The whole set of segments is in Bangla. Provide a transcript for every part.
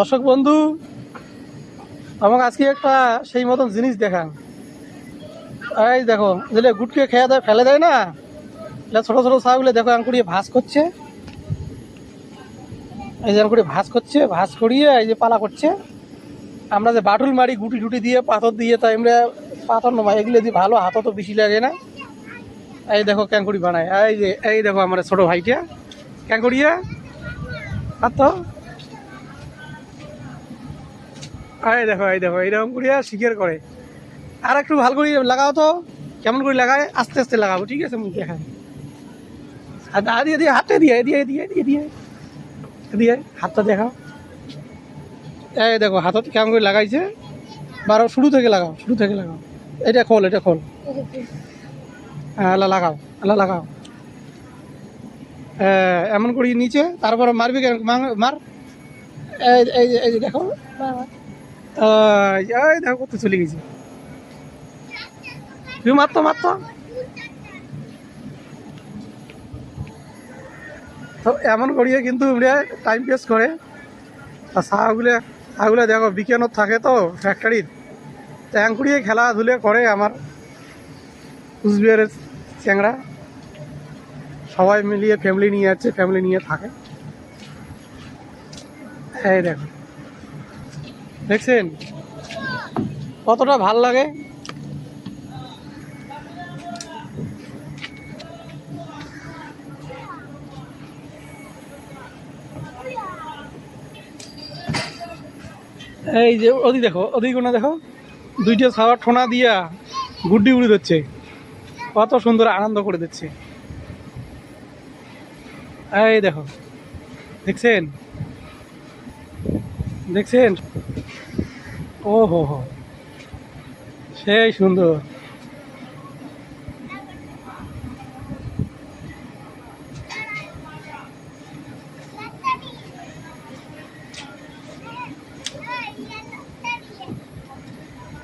দর্শক বন্ধু, আমাকে আজকে একটা সেই মতন জিনিস দেখান। এই দেখো যেগুলো গুটকে খেয়ে দেয়, ফেলে দেয় না? এগুলো ছোটো ছোটো ছাগুলো দেখো আঙ্কুড়িয়ে ভাস করছে। এই যে আঙ্কুড়ি ভাস করছে ভাস করিয়ে এই যে পালা করছে। আমরা যে বাটুল মারি, গুটি টুটি দিয়ে, পাথর দিয়ে তাই আমরা পাথর নমাই, এগুলো দিয়ে ভালো, হাতও তো বেশি লাগে না। এই দেখো ক্যাঙ্কুড়ি বানায়। এই যে, এই দেখো আমার ছোটো ভাইটা। ক্যাঙ্কুড়িয়া পাতো এই দেখো এই দেখো এইরকম করিয়া শিকার করে। আর একটু ভালো করে লাগাও তো কেমন করে লাগায় আস্তে আস্তে লাগাবো ঠিক আছে মুখ দেখায় আর দা দিয়ে দিয়ে হাতে দিয়ে দিয়ে দিয়ে দিয়ে দিয়ে দিয়ে হাতটা দেখাও। এই দেখো হাতত কেমন করে লাগাইছে। বারো শুরু থেকে লাগাও শুরু থেকে লাগাও। এটা খোল এটা খোল। হ্যাঁ এলা লাগাও এলা লাগাও। হ্যাঁ, এমন করি নিচে তারপরে মারবি কেন? মার- এই এই দেখো। এই দেখো কত চলে গেছে। তুই মারতো মারতো। তো এমন করিয়ে কিন্তু টাইম পেস করে। আর সাহাগুলো সাহাগুলো দেখো বিজ্ঞানত থাকে তো ফ্যাক্টরির ট্যাং করিয়ে খেলাধুলে করে আমার কুচবিহারের চ্যাংরা সবাই মিলিয়ে ফ্যামিলি নিয়ে যাচ্ছে ফ্যামিলি নিয়ে থাকে। এই দেখো। দেখছেন? কতটা ভালো লাগে? এই যে ওদিক দেখো, ওদিক কোনা দেখো, দুইটা ছাওয়ার ঠোনা দিয়া গুড্ডি উড়ে দিচ্ছে কত সুন্দর আনন্দ করে দিচ্ছে। এই দেখো, দেখছেন? দেখছেন? ও হো। হো সেই সুন্দর।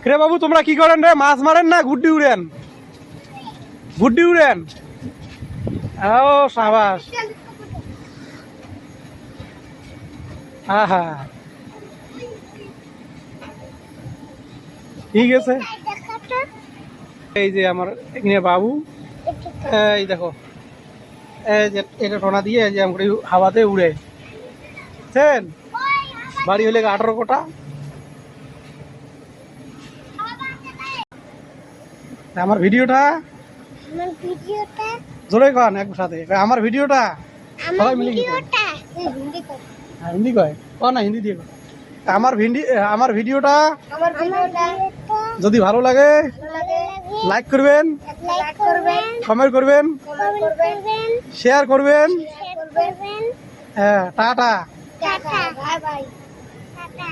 রে বাবু, তোমরা কি করেন রে? মাছ মারেন না, গুড্ডি উড়েন? গুড্ডি উড়েন? ও, সাবাস। আহা। ঠিক আছে। এই যে আমার এখানে বাবু। এই দেখো। এই যে এটা টোনা দিয়ে যে আমরা হাওয়াতে উড়ে। বুঝছেন? বাড়ি হলে আঠারো কোটা। আমার ভিডিওটা? জোরে কন একসাথে আমার ভিডিওটা? সবাই মিলে হিন্দি কয়? ক না, হিন্দি দিয়ে। আমার ভিন্ডি আমার ভিডিওটা যদি ভালো লাগে লাইক করবেন কমেন্ট করবেন শেয়ার করবেন। হ্যাঁ টাটা। Bye bye tata